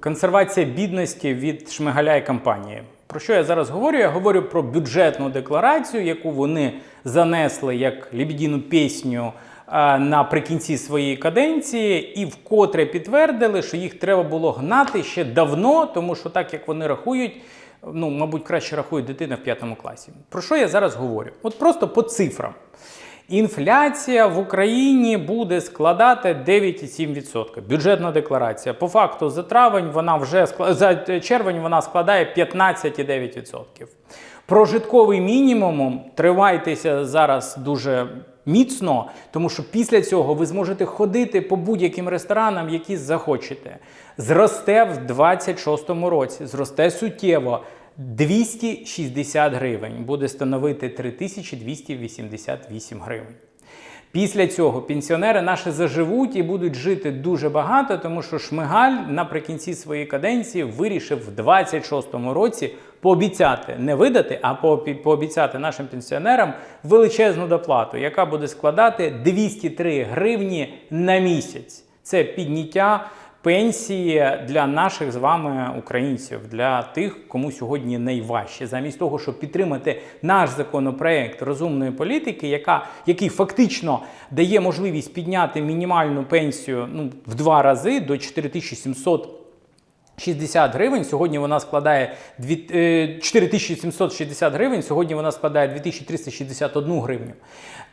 Консервація бідності від Шмигаля і компанії. Про що я зараз говорю? Я говорю про бюджетну декларацію, яку вони занесли як лебедіну пісню наприкінці своєї каденції, і вкотре підтвердили, що їх треба було гнати ще давно, тому що так як вони рахують, ну, мабуть, краще рахує дитина в п'ятому класі. Про що я зараз говорю? От просто по цифрам. Інфляція в Україні буде складати 9,7%. Бюджетна декларація. По факту за травень вона вже за червень вона складає 15,9%. Прожитковий мінімум тривайтеся зараз дуже міцно, тому що після цього ви зможете ходити по будь-яким ресторанам, які захочете. Зросте в 26-му році, зросте суттєво. 260 гривень буде становити 3288 гривень. Після цього пенсіонери наші заживуть і будуть жити дуже багато, тому що Шмигаль наприкінці своєї каденції вирішив в 26-му році пообіцяти не видати, а пообіцяти нашим пенсіонерам величезну доплату, яка буде складати 203 гривні на місяць. Це підняття пенсії для наших з вами українців, для тих, кому сьогодні найважче, замість того, щоб підтримати наш законопроект розумної політики, яка, який фактично дає можливість підняти мінімальну пенсію ну, в два рази до 4700 60 гривень. Сьогодні вона складає дві- е, 4760 гривень. Сьогодні вона складає 2361 гривню.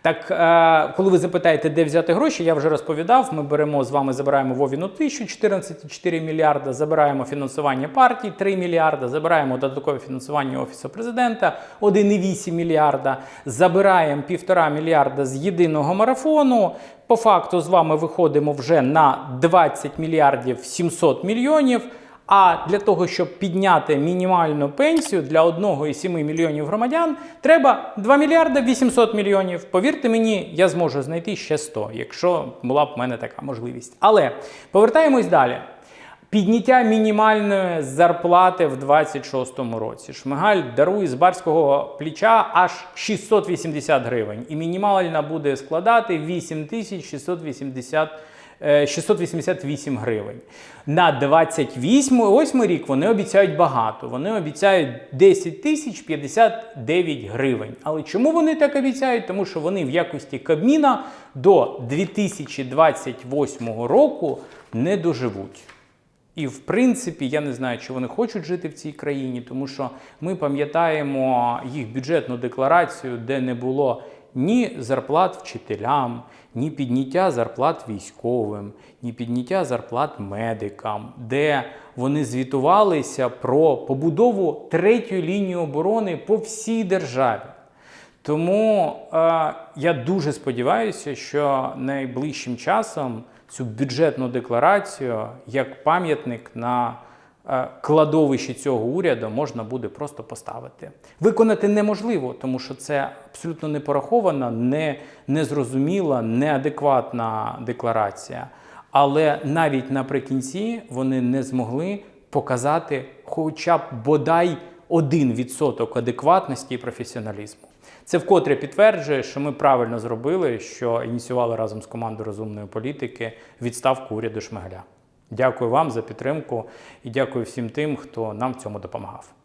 Так, е, коли ви запитаєте, де взяти гроші, я вже розповідав. Ми беремо з вами, забираємо Вовіну тисячу 14,4 мільярда, забираємо фінансування партій 3 мільярда, забираємо додаткове фінансування Офісу президента 1,8 мільярда, забираємо 1,5 мільярда з єдиного марафону. По факту з вами виходимо вже на 20 мільярдів 700 мільйонів. А для того, щоб підняти мінімальну пенсію для 1,7 мільйонів громадян, треба 2 мільярда 800 мільйонів. Повірте мені, я зможу знайти ще 100, якщо була б в мене така можливість. Але повертаємось далі. Підняття мінімальної зарплати в 26-му році. Шмигаль дарує з барського плеча аж 680 гривень. І мінімальна буде складати 8680 е, 688 гривень. На 28 8 рік вони обіцяють багато. Вони обіцяють 10 тисяч 59 гривень. Але чому вони так обіцяють? Тому що вони в якості Кабміна до 2028 року не доживуть. І в принципі, я не знаю, чи вони хочуть жити в цій країні, тому що ми пам'ятаємо їх бюджетну декларацію, де не було ні зарплат вчителям, ні підняття зарплат військовим, ні підняття зарплат медикам, де вони звітувалися про побудову третьої лінії оборони по всій державі. Тому е, я дуже сподіваюся, що найближчим часом цю бюджетну декларацію як пам'ятник на кладовищі цього уряду можна буде просто поставити. Виконати неможливо, тому що це абсолютно не порахована, не, незрозуміла, неадекватна декларація. Але навіть наприкінці вони не змогли показати хоча б бодай 1% адекватності і професіоналізму. Це вкотре підтверджує, що ми правильно зробили, що ініціювали разом з командою розумної політики відставку уряду Шмигаля. Дякую вам за підтримку і дякую всім тим, хто нам в цьому допомагав.